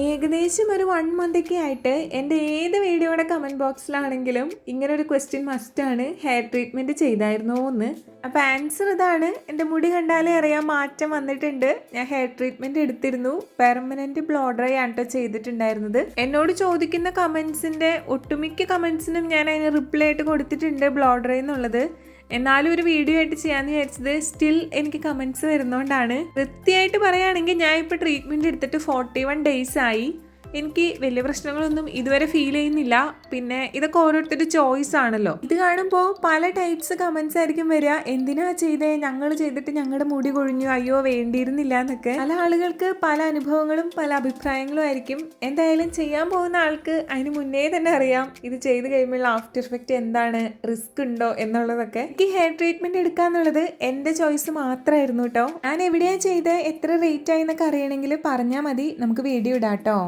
ഏകദേശം ഒരു വൺ മന്തൊക്കെ ആയിട്ട് എന്റെ ഏത് വീഡിയോയുടെ കമന്റ് ബോക്സിലാണെങ്കിലും ഇങ്ങനെ ഒരു ക്വസ്റ്റ്യൻ മസ്റ്റാണ് ഹെയർ ട്രീറ്റ്മെന്റ് ചെയ്തായിരുന്നോ എന്ന്. അപ്പോൾ ആൻസർ ഇതാണ്. എന്റെ മുടി കണ്ടാലേ അറിയാൻ മാറ്റം വന്നിട്ടുണ്ട്. ഞാൻ ഹെയർ ട്രീറ്റ്മെന്റ് എടുത്തിരുന്നു. പെർമനന്റ് ബ്ലോ ഡ്രൈ ആണ് ചെയ്തിട്ടുണ്ടായിരുന്നത്. എന്നോട് ചോദിക്കുന്ന കമൻസിന്റെ ഒട്ടുമിക്ക കമൻസിനും ഞാൻ അതിന് റിപ്ലൈ ആയിട്ട് കൊടുത്തിട്ടുണ്ട് ബ്ലോ എന്നുള്ളത്. എന്നാലും ഒരു വീഡിയോ ആയിട്ട് ചെയ്യാന്ന് വിചാരിച്ചത് സ്റ്റിൽ എനിക്ക് കമൻസ് വരുന്നോണ്ടാണ്. വൃത്തിയായിട്ട് പറയുകയാണെങ്കിൽ ഞാൻ ഇപ്പോൾ ട്രീറ്റ്മെന്റ് എടുത്തിട്ട് ഫോർട്ടി വൺ ഡേയ്സ് ആയി. എനിക്ക് വലിയ പ്രശ്നങ്ങളൊന്നും ഇതുവരെ ഫീൽ ചെയ്യുന്നില്ല. പിന്നെ ഇതൊക്കെ ഓരോരുത്തരുടെ ചോയ്സ് ആണല്ലോ. ഇത് കാണുമ്പോൾ പല ടൈപ്സ് കമൻസ് ആയിരിക്കും വരിക. എന്തിനാ ചെയ്തേ? ഞങ്ങൾ ചെയ്തിട്ട് ഞങ്ങളുടെ മുടി കൊഴിഞ്ഞു. അയ്യോ വേണ്ടിയിരുന്നില്ല എന്നൊക്കെ പല ആളുകൾക്ക് പല അനുഭവങ്ങളും പല അഭിപ്രായങ്ങളും ആയിരിക്കും. എന്തായാലും ചെയ്യാൻ പോകുന്ന ആൾക്ക് അതിന് മുന്നേ തന്നെ അറിയാം. ഇത് ചെയ്ത് കഴിയുമ്പോൾ ആഫ്റ്റർ എഫക്റ്റ് എന്താണ്? റിസ്ക് ഉണ്ടോ എന്നുള്ളതൊക്കെ. എനിക്ക് ഹെയർ ട്രീറ്റ്മെന്റ് എടുക്കാന്നുള്ളത് എന്റെ ചോയ്സ് മാത്രമായിരുന്നു കേട്ടോ ഞാൻ എവിടെയാ ചെയ്ത്? എത്ര റേറ്റ് ആയി എന്നൊക്കെ അറിയണമെങ്കിൽ പറഞ്ഞാൽ മതി. നമുക്ക് വീഡിയോ ഇടാം കേട്ടോ